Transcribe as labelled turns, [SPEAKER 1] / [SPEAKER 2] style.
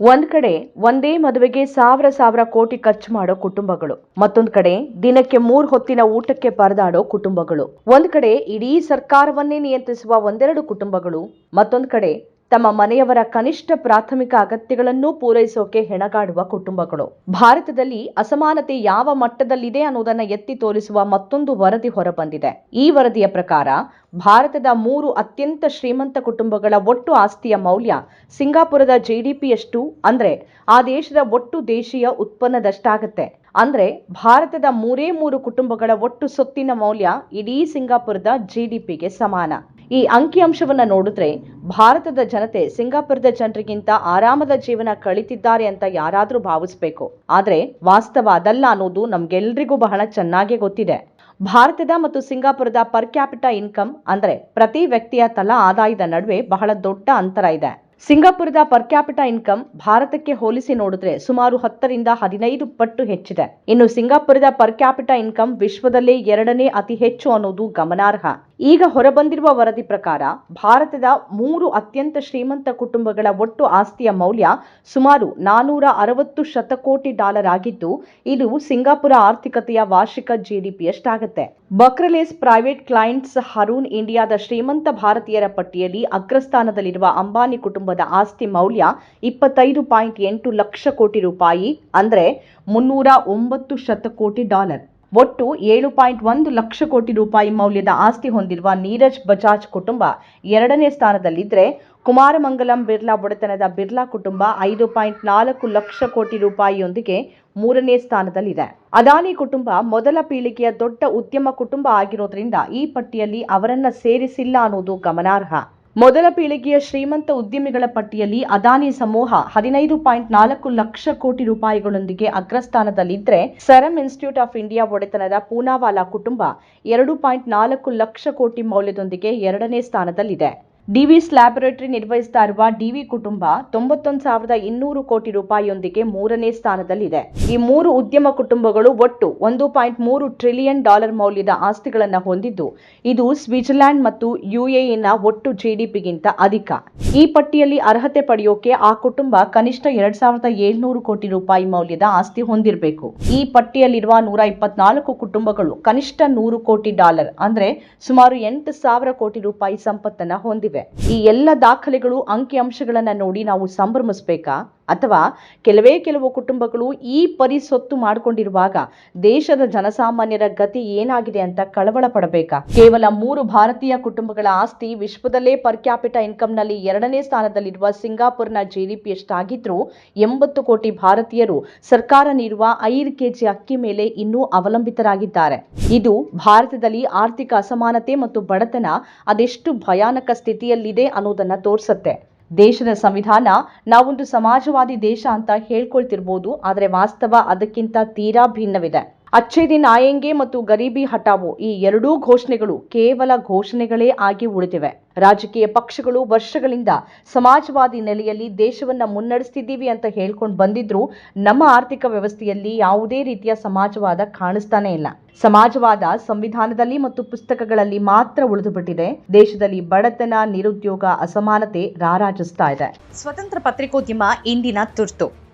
[SPEAKER 1] ಒಂದ್ ಕಡೆ ಒಂದೇ ಮದುವೆಗೆ ಸಾವಿರ ಸಾವಿರ ಕೋಟಿ ಖರ್ಚು ಮಾಡೋ ಕುಟುಂಬಗಳು, ಮತ್ತೊಂದ್ ಕಡೆ ದಿನಕ್ಕೆ ಮೂರ್ ಹೊತ್ತಿನ ಊಟಕ್ಕೆ ಪರದಾಡೋ ಕುಟುಂಬಗಳು. ಒಂದ್ ಕಡೆ ಇಡೀ ಸರ್ಕಾರವನ್ನೇ ನಿಯಂತ್ರಿಸುವ ಒಂದೆರಡು ಕುಟುಂಬಗಳು, ಮತ್ತೊಂದ್ ಕಡೆ ತಮ್ಮ ಮನೆಯವರ ಕನಿಷ್ಠ ಪ್ರಾಥಮಿಕ ಅಗತ್ಯಗಳನ್ನೂ ಪೂರೈಸೋಕೆ ಹೆಣಗಾಡುವ ಕುಟುಂಬಗಳು. ಭಾರತದಲ್ಲಿ ಅಸಮಾನತೆ ಯಾವ ಮಟ್ಟದಲ್ಲಿದೆ ಅನ್ನೋದನ್ನ ಎತ್ತಿ ತೋರಿಸುವ ಮತ್ತೊಂದು ವರದಿ ಹೊರಬಂದಿದೆ. ಈ ವರದಿಯ ಪ್ರಕಾರ ಭಾರತದ ಮೂರು ಅತ್ಯಂತ ಶ್ರೀಮಂತ ಕುಟುಂಬಗಳ ಒಟ್ಟು ಆಸ್ತಿಯ ಮೌಲ್ಯ ಸಿಂಗಾಪುರದ ಜಿಡಿಪಿಯಷ್ಟು ಅಂದ್ರೆ ಆ ದೇಶದ ಒಟ್ಟು ದೇಶೀಯ ಉತ್ಪನ್ನದಷ್ಟಾಗತ್ತೆ. ಅಂದ್ರೆ ಭಾರತದ ಮೂರೇ ಮೂರು ಕುಟುಂಬಗಳ ಒಟ್ಟು ಸೊತ್ತಿನ ಮೌಲ್ಯ ಇಡೀ ಸಿಂಗಾಪುರದ ಜಿಡಿಪಿಗೆ ಸಮಾನ. ಈ ಅಂಕಿಅಂಶವನ್ನ ನೋಡಿದ್ರೆ ಭಾರತದ ಜನತೆ ಸಿಂಗಾಪುರದ ಜನರಿಗಿಂತ ಆರಾಮದ ಜೀವನ ಕಳಿತಿದ್ದಾರೆ ಅಂತ ಯಾರಾದ್ರೂ ಭಾವಿಸ್ಬೇಕು. ಆದ್ರೆ ವಾಸ್ತವ ಅದಲ್ಲ ಅನ್ನೋದು ನಮ್ಗೆಲ್ರಿಗೂ ಬಹಳ ಚೆನ್ನಾಗಿ ಗೊತ್ತಿದೆ. ಭಾರತದ ಮತ್ತು ಸಿಂಗಾಪುರದ ಪರ್ ಕ್ಯಾಪಿಟಾ ಇನ್ಕಮ್ ಅಂದರೆ ಪ್ರತಿ ವ್ಯಕ್ತಿಯ ತಲಾ ಆದಾಯದ ನಡುವೆ ಬಹಳ ದೊಡ್ಡ ಅಂತರ ಇದೆ. ಸಿಂಗಾಪುರದ ಪರ್ ಕ್ಯಾಪಿಟಾ ಇನ್ಕಮ್ ಭಾರತಕ್ಕೆ ಹೋಲಿಸಿ ನೋಡಿದ್ರೆ ಸುಮಾರು ಹತ್ತರಿಂದ ಹದಿನೈದು ಪಟ್ಟು ಹೆಚ್ಚಿದೆ. ಇನ್ನು ಸಿಂಗಾಪುರದ ಪರ್ ಕ್ಯಾಪಿಟಾ ಇನ್ಕಮ್ ವಿಶ್ವದಲ್ಲೇ ಎರಡನೇ ಅತಿ ಹೆಚ್ಚು ಅನ್ನೋದು ಗಮನಾರ್ಹ. ಈಗ ಹೊರಬಂದಿರುವ ವರದಿ ಪ್ರಕಾರ ಭಾರತದ ಮೂರು ಅತ್ಯಂತ ಶ್ರೀಮಂತ ಕುಟುಂಬಗಳ ಒಟ್ಟು ಆಸ್ತಿಯ ಮೌಲ್ಯ ಸುಮಾರು ನಾನೂರ ಅರವತ್ತು ಶತಕೋಟಿ ಡಾಲರ್ ಆಗಿದ್ದು, ಇದು ಸಿಂಗಾಪುರ ಆರ್ಥಿಕತೆಯ ವಾರ್ಷಿಕ ಜಿಡಿಪಿಯಷ್ಟಾಗುತ್ತೆ. ಬಕ್ರಲೇಸ್ ಪ್ರೈವೇಟ್ ಕ್ಲೈಂಟ್ಸ್ ಹರೂನ್ ಇಂಡಿಯಾದ ಶ್ರೀಮಂತ ಭಾರತೀಯರ ಪಟ್ಟಿಯಲ್ಲಿ ಅಗ್ರಸ್ಥಾನದಲ್ಲಿರುವ ಅಂಬಾನಿ ಕುಟುಂಬದ ಆಸ್ತಿ ಮೌಲ್ಯ ಇಪ್ಪತ್ತೈದು ಪಾಯಿಂಟ್ ಎಂಟು ಲಕ್ಷ ಕೋಟಿ ರೂಪಾಯಿ, ಅಂದರೆ ಮುನ್ನೂರ ಒಂಬತ್ತು ಶತಕೋಟಿ ಡಾಲರ್. ಒಟ್ಟು ಏಳು ಪಾಯಿಂಟ್ ಒಂದು ಲಕ್ಷ ಕೋಟಿ ರೂಪಾಯಿ ಮೌಲ್ಯದ ಆಸ್ತಿ ಹೊಂದಿರುವ ನೀರಜ್ ಬಜಾಜ್ ಕುಟುಂಬ ಎರಡನೇ ಸ್ಥಾನದಲ್ಲಿದ್ದರೆ ಕುಮಾರಮಂಗಲಂ ಬಿರ್ಲಾ ಒಡೆತನದ ಬಿರ್ಲಾ ಕುಟುಂಬ ಐದು ಪಾಯಿಂಟ್ ನಾಲ್ಕು ಲಕ್ಷ ಕೋಟಿ ರೂಪಾಯಿಯೊಂದಿಗೆ ಮೂರನೇ ಸ್ಥಾನದಲ್ಲಿದೆ. ಅದಾನಿ ಕುಟುಂಬ ಮೊದಲ ಪೀಳಿಗೆಯ ದೊಡ್ಡ ಉದ್ಯಮ ಕುಟುಂಬ ಆಗಿರೋದ್ರಿಂದ ಈ ಪಟ್ಟಿಯಲ್ಲಿ ಅವರನ್ನ ಸೇರಿಸಿಲ್ಲ ಅನ್ನೋದು ಗಮನಾರ್ಹ. ಮೊದಲ ಪೀಳಿಗೆಯ ಶ್ರೀಮಂತ ಉದ್ಯಮಿಗಳ ಪಟ್ಟಿಯಲ್ಲಿ ಅದಾನಿ ಸಮೂಹ ಹದಿನೈದು ಪಾಯಿಂಟ್ ನಾಲ್ಕು ಲಕ್ಷ ಕೋಟಿ ರೂಪಾಯಿಗಳೊಂದಿಗೆ ಅಗ್ರಸ್ಥಾನದಲ್ಲಿದ್ದರೆ ಸರಮ್ ಇನ್ಸ್ಟಿಟ್ಯೂಟ್ ಆಫ್ ಇಂಡಿಯಾ ಒಡೆತನದ ಪೂನಾವಾಲಾ ಕುಟುಂಬ ಎರಡು ಪಾಯಿಂಟ್ ನಾಲ್ಕು ಲಕ್ಷ ಕೋಟಿ ಮೌಲ್ಯದೊಂದಿಗೆ ಎರಡನೇ ಸ್ಥಾನದಲ್ಲಿದೆ. ಡಿವಿಸ್ ಲ್ಯಾಬೊರೇಟರಿ ನಿರ್ವಹಿಸ್ತಾ ಇರುವ ಡಿವಿ ಕುಟುಂಬ ತೊಂಬತ್ತೊಂದು ಸಾವಿರದ ಇನ್ನೂರು ಕೋಟಿ ರೂಪಾಯಿಯೊಂದಿಗೆ ಮೂರನೇ ಸ್ಥಾನದಲ್ಲಿದೆ. ಈ ಮೂರು ಉದ್ಯಮ ಕುಟುಂಬಗಳು ಒಟ್ಟು ಒಂದು ಪಾಯಿಂಟ್ ಮೂರು ಟ್ರಿಲಿಯನ್ ಡಾಲರ್ ಮೌಲ್ಯದ ಆಸ್ತಿಗಳನ್ನು ಹೊಂದಿದ್ದು, ಇದು ಸ್ವಿಟ್ಜರ್ಲ್ಯಾಂಡ್ ಮತ್ತು ಯುಎಇನ ಒಟ್ಟು ಜಿಡಿಪಿಗಿಂತ ಅಧಿಕ. ಈ ಪಟ್ಟಿಯಲ್ಲಿ ಅರ್ಹತೆ ಪಡೆಯೋಕೆ ಆ ಕುಟುಂಬ ಕನಿಷ್ಠ ಎರಡ್ ಸಾವಿರದ ಏಳ್ನೂರು ಕೋಟಿ ರೂಪಾಯಿ ಮೌಲ್ಯದ ಆಸ್ತಿ ಹೊಂದಿರಬೇಕು. ಈ ಪಟ್ಟಿಯಲ್ಲಿರುವ ನೂರ ಇಪ್ಪತ್ನಾಲ್ಕು ಕುಟುಂಬಗಳು ಕನಿಷ್ಠ ನೂರು ಕೋಟಿ ಡಾಲರ್, ಅಂದ್ರೆ ಸುಮಾರು ಎಂಟು ಸಾವಿರ ಕೋಟಿ ರೂಪಾಯಿ ಸಂಪತ್ತನ್ನ ಹೊಂದಿವೆ. ಈ ಎಲ್ಲ ದಾಖಲೆಗಳು ಅಂಕಿ ಅಂಶಗಳನ್ನು ನೋಡಿ ನಾವು ಸಂಭ್ರಮಿಸಬೇಕಾ? ಅಥವಾ ಕೆಲವೇ ಕೆಲವು ಕುಟುಂಬಗಳು ಈ ಪರಿಸೊತ್ತು ಮಾಡಿಕೊಂಡಿರುವಾಗ ದೇಶದ ಜನಸಾಮಾನ್ಯರ ಗತಿ ಏನಾಗಿದೆ ಅಂತ ಕಳವಳ ಪಡಬೇಕಾ ಕೇವಲ ಮೂರು ಭಾರತೀಯ ಕುಟುಂಬಗಳ ಆಸ್ತಿ ವಿಶ್ವದಲ್ಲೇ ಪರ್ ಕ್ಯಾಪಿಟಾ ಇನ್ಕಮ್ನಲ್ಲಿ ಎರಡನೇ ಸ್ಥಾನದಲ್ಲಿರುವ ಸಿಂಗಾಪುರ್ನ ಜಿಡಿಪಿ ಎಷ್ಟಾಗಿದ್ರೂ ಎಂಬತ್ತು ಕೋಟಿ ಭಾರತೀಯರು ಸರ್ಕಾರ ನೀಡುವ ಐದು ಕೆಜಿ ಅಕ್ಕಿ ಮೇಲೆ ಇನ್ನೂ ಅವಲಂಬಿತರಾಗಿದ್ದಾರೆ. ಇದು ಭಾರತದಲ್ಲಿ ಆರ್ಥಿಕ ಅಸಮಾನತೆ ಮತ್ತು ಬಡತನ ಅದೆಷ್ಟು ಭಯಾನಕ ಸ್ಥಿತಿಯಲ್ಲಿದೆ ಅನ್ನೋದನ್ನ ತೋರಿಸುತ್ತೆ. ದೇಶದ ಸಂವಿಧಾನ ನಾವೊಂದು ಸಮಾಜವಾದಿ ದೇಶ ಅಂತ ಹೇಳ್ಕೊಳ್ತಿರ್ಬೋದು ಆದರೆ ವಾಸ್ತವ ಅದಕ್ಕಿಂತ ತೀರಾ ಭಿನ್ನವಿದೆ. ಅಚ್ಚೇ ದಿನ್ ಆಯಂಗೆ ಮತ್ತು ಗರೀಬಿ ಹಟಾವೋ ಈ ಎರಡೂ ಘೋಷಣೆಗಳು ಕೇವಲ ಘೋಷಣೆಗಳೇ ಆಗಿ ಉಳಿದಿವೆ. ರಾಜಕೀಯ ಪಕ್ಷಗಳು ವರ್ಷಗಳಿಂದ ಸಮಾಜವಾದಿ ನೆಲೆಯಲ್ಲಿ ದೇಶವನ್ನ ಮುನ್ನಡೆಸ್ತಿದ್ದೀವಿ ಅಂತ ಹೇಳ್ಕೊಂಡು ಬಂದಿದ್ರು ನಮ್ಮ ಆರ್ಥಿಕ ವ್ಯವಸ್ಥೆಯಲ್ಲಿ ಯಾವುದೇ ರೀತಿಯ ಸಮಾಜವಾದ ಕಾಣಿಸ್ತಾನೆ ಇಲ್ಲ. ಸಮಾಜವಾದ ಸಂವಿಧಾನದಲ್ಲಿ ಮತ್ತು ಪುಸ್ತಕಗಳಲ್ಲಿ ಮಾತ್ರ ಉಳಿದುಬಿಟ್ಟಿದೆ. ದೇಶದಲ್ಲಿ ಬಡತನ, ನಿರುದ್ಯೋಗ, ಅಸಮಾನತೆ ರಾರಾಜಿಸ್ತಾ ಇದೆ.
[SPEAKER 2] ಸ್ವತಂತ್ರ ಪತ್ರಿಕೋದ್ಯಮ ಇಂದಿನ ತುರ್ತು.